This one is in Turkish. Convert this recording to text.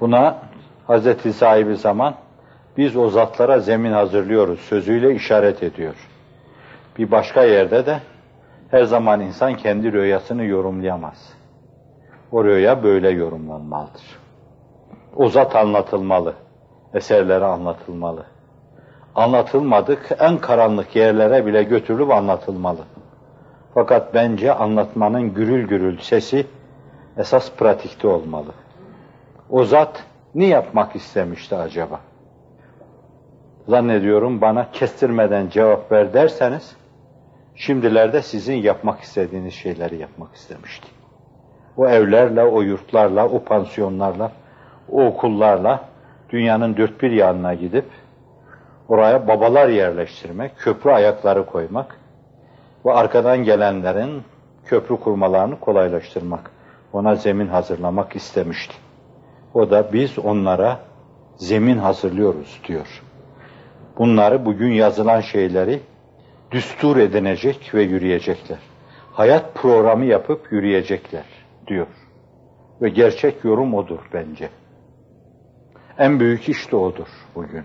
Buna Hazreti sahibi zaman biz o zatlara zemin hazırlıyoruz sözüyle işaret ediyor. Bir başka yerde de her zaman insan kendi rüyasını yorumlayamaz. O rüya böyle yorumlanmalıdır. O zat anlatılmalı, eserleri anlatılmalı. Anlatılmadık en karanlık yerlere bile götürülüp anlatılmalı. Fakat bence anlatmanın gürül gürül sesi esas pratikte olmalı. O zat ne yapmak istemişti acaba? Zannediyorum bana kestirmeden cevap ver derseniz, şimdilerde sizin yapmak istediğiniz şeyleri yapmak istemişti. O evlerle, o yurtlarla, o pansiyonlarla, o okullarla dünyanın dört bir yanına gidip oraya babalar yerleştirmek, köprü ayakları koymak ve arkadan gelenlerin köprü kurmalarını kolaylaştırmak, ona zemin hazırlamak istemişti. O da biz onlara zemin hazırlıyoruz diyor. Bunları bugün yazılan şeyleri düstur edinecek ve yürüyecekler. Hayat programı yapıp yürüyecekler diyor. Ve gerçek yorum odur bence. En büyük iş de odur bugün.